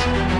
Thank you.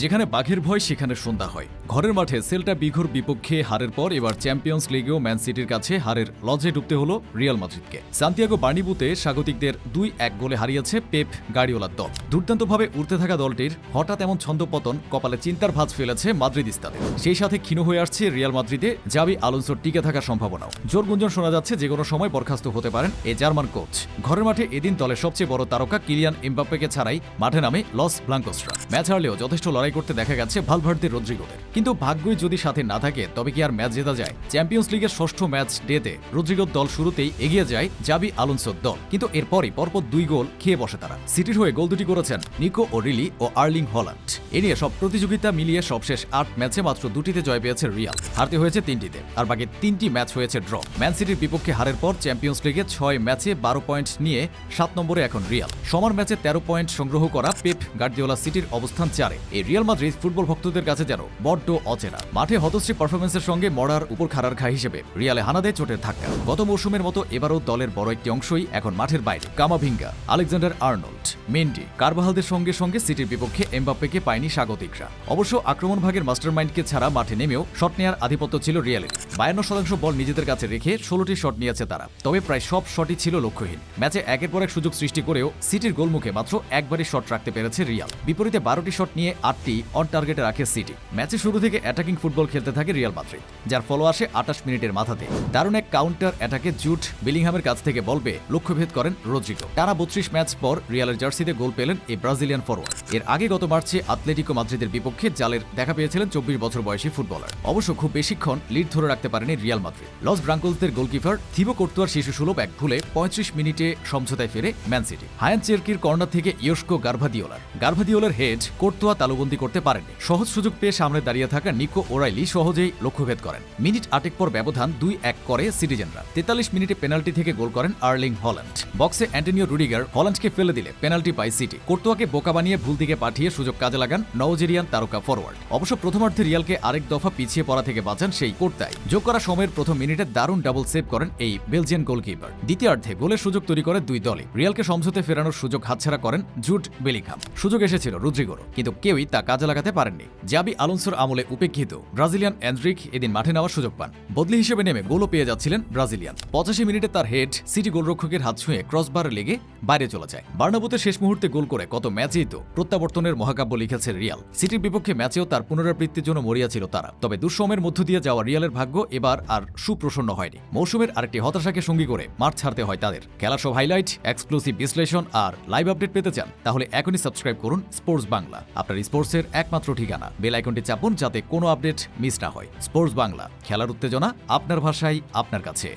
যেখানে বাঘের ভয়, সেখানে সন্ধ্যা হয়। ঘরের মাঠে সেল্টা বিঘোর বিপক্ষে হারের পর এবার চ্যাম্পিয়ন্স লিগেও ম্যান সিটির কাছে হারের লজে ডুবতে হলো রিয়াল মাদ্রিদকে। সান্তিয়াগো বার্নিবুতে স্বাগতিকদের দুই এক গোলে হারিয়েছে পেপ গাড়িওলার দল। দুর্দান্তভাবে উঠতে থাকা দলটির হঠাৎ এমন ছন্দপতন কপালে চিন্তার ভাঁজ ফেলেছে মাদ্রিদিস্তানে সেই সাথে ক্ষীণ হয়ে আসছে রিয়াল মাদ্রিদে জাবি আলোনসোর টিকে থাকার সম্ভাবনাও। জোর গুঞ্জন শোনা যাচ্ছে যে কোনো সময় বরখাস্ত হতে পারেন এই জার্মান কোচ। ঘরের মাঠে এদিন দলের সবচেয়ে বড় তারকা কিলিয়ান এমবাপ্পেকে ছাড়াই মাঠে নামে লস ব্লাঙ্কোসরা। ম্যাচ হারলেও যথেষ্ট লড়াই করতে দেখা গেছে ভালভার্দের রদ্রিগোদের। কিন্তু ভাগ্যই যদি সাথে না থাকে, তবে কি আর ম্যাচ জেতা যায়? চ্যাম্পিয়ন্স লিগের ষষ্ঠ ম্যাচ ডেতে রদ্রিগোর দল শুরুতেই এগিয়ে যায় জাবি আলোনসোর দল। কিন্তু এরপরই পরপর দুই গোল খেয়ে বসে তারা। সিটির হয়ে গোল দুটি করেছেন নিকো ও রিলি ও আর্লিং হল্যান্ড। এ নিয়ে সব প্রতিযোগিতা মিলিয়ে সবশেষ আট ম্যাচে মাত্র দুটিতে জয় পেয়েছে রিয়াল। হারতে হয়েছে তিনটিতে, আর বাকি তিনটি ম্যাচ হয়েছে ড্র। ম্যান সিটির বিপক্ষে হারের পর চ্যাম্পিয়ন্স লিগে ছয় ম্যাচে বারো পয়েন্ট নিয়ে সাত নম্বরে এখন রিয়াল। সমান ম্যাচে তেরো পয়েন্ট সংগ্রহ করা পেপ গার্দিওলা সিটির অবস্থান চারে। এই রিয়াল মাদ্রিদ ফুটবল ভক্তদের কাছে যেন বড্ড অচেনা। মাঠে হতশ্রী পারফরমেন্সের সঙ্গে মরার উপর খাড়ার খা হিসেবে রিয়ালে হানা দেয় চোটের ধাক্কা। গত মৌসুমের মতো এবারও দলের বড় একটি অংশই এখন মাঠের বাইরে। কামাভিঙ্গা, আলেকজান্ডার আর্নল্ড, মেন্ডি, কারবাহালদের সঙ্গে সঙ্গে সিটির বিপক্ষে এমবাপ্পেকে পায়নি স্বাগতিকরা অবশ্য আক্রমণ ভাগের মাস্টারমাইন্ডকে ছাড়া মাঠে নেমেও শট নেওয়ার আধিপত্য ছিল রিয়ালের। বায়ান্ন শতাংশ বল নিজেদের কাছে রেখে ষোলোটি শট নিয়েছে তারা। তবে প্রায় সব শটই ছিল লক্ষ্যহীন। ম্যাচে একের পর এক সুযোগ সৃষ্টি করেও সিটির গোলমুখে মাত্র একবারই শট রাখতে পেরেছে রিয়াল। বিপরীতে বারোটি শট নিয়ে আটটি অন টার্গেটে রাখে সিটি। ম্যাচের শুরু থেকে অ্যাটাকিং ফুটবল খেলতে থাকে রিয়াল মাদ্রিদ, যার ফলো আসে আটাশ মিনিটের মাথাতে। দারুণ এক কাউন্টার অ্যাটাকে জুট বিলিংহামের কাছ থেকে বল পেয়ে লক্ষ্যভেদ করেন রোদ্রিগো টানা বত্রিশ ম্যাচ পর রিয়ালের জার্সিতে গোল পেলেন এই ব্রাজিলিয়ান ফরওয়ার্ড এর আগে গত মার্চে আতলেটিকো মাদ্রিদের বিপক্ষে জালের দেখা পেয়েছিলেন চব্বিশ বছর বয়সী ফুটবলার। অবশ্য খুব বেশিক্ষণ লিড ধরে রাখতে পারেনি রিয়াল মাদ্রিদ। লস ব্রাঙ্কলসদের গোলকিপার থিবো কোর্তুয়ার শিশু সুলভ এক ভুলে পঁয়ত্রিশ মিনিটে সমঝোতায় ফেরে ম্যান সিটি। হায়ান চেরকির কর্নার থেকে ইয়স্কো গার্ভাদিওলার। গার্ভাদিওলার হেড কোর্তুয়া তালুবন্দি করতে পারেননি। সহজ সুযোগ পেয়ে সামনে দাঁড়িয়ে থাকা নিকো ওরাইলি সহজেই লক্ষ্যভেদ করেন। মিনিট আটেক পর ব্যবধান দুই এক করে সিটিজেনরা। তেতাল্লিশ মিনিটে পেনাল্টি থেকে গোল করেন আর্লিং হল্যান্ড। বক্সে অ্যান্টনিও রুডিগার হল্যান্ডকে ফেলে দিলে পেনাল্টি পায় সিটি। কোর্তুয়াকে বোকা বানিয়ে ভুল দিকে পাঠিয়ে সুযোগ কাজে লাগান নাইজেরিয়ান তারকা ফরওয়ার্ড। অবশ্য প্রথমার্ধে রিয়ালকে আরেক দফা পিছিয়ে পড়া থেকে বাঁচান সেই কোর্তায় যোগ করা সময়ের প্রথম মিনিটে দারুণ ডাবল সেভ করেন এই বেলজিয়ান গোলকিপার। দ্বিতীয়ার্ধে গোলের সুযোগ তৈরি করে দুই দলই। রিয়ালকে সমঝোতে ফেরানোর সুযোগ হাতছাড়া করেন জুট বেলিংহাম। সুযোগ এসেছিল রুদ্রিগোরও, কিন্তু কেউই তা কাজে লাগাতে পারেননি। জাবি আলোনসোর আমলে উপেক্ষিত। ব্রাজিলিয়ান অ্যান্ড্রিক এদিন মাঠে নেওয়ার সুযোগ পান। বদলি হিসেবে নেমে গোলও পেয়ে যাচ্ছিলেন ব্রাজিলিয়ান। পঁচাশি মিনিটে তার হেড, সিটি গোলরক্ষকের হাত ছুঁয়ে ক্রসবার লেগে বাইরে চলে যায়। বার্নাবুতে শেষ মুহূর্তে গোল করে কত ম্যাচেই তো প্রত্যাবর্তনের মহাকাব্য লিখেছে রিয়াল। সিটির বিপক্ষে ম্যাচেও তার পুনরাবৃত্তির জন্য মরিয়া ছিল তারা। তবে দুঃসময়ের মধ্য দিয়ে যাওয়া রিয়ালের ভাগ্য এবার আর সুপ্রসন্ন হয়নি। মৌসুমের আরেকটি হতাশাকে সঙ্গী করে মাঠ ছাড়তে হয় তাদের। খেলার সব হাইলাইট এক্সক্লুসিভ বিশ্লেষণ আর লাইভ আপডেট পেতে চান, তাহলে এখনই সাবস্ক্রাইব করুন স্পোর্টস বাংলা আপনার স্পোর্টসের একমাত্র ঠিকানা। বেল আইকনটি চাপুন যাতে কোনো আপডেট মিস না হয়। স্পোর্টস বাংলা, খেলার উত্তেজনা আপনার ভাষায়, আপনার কাছে।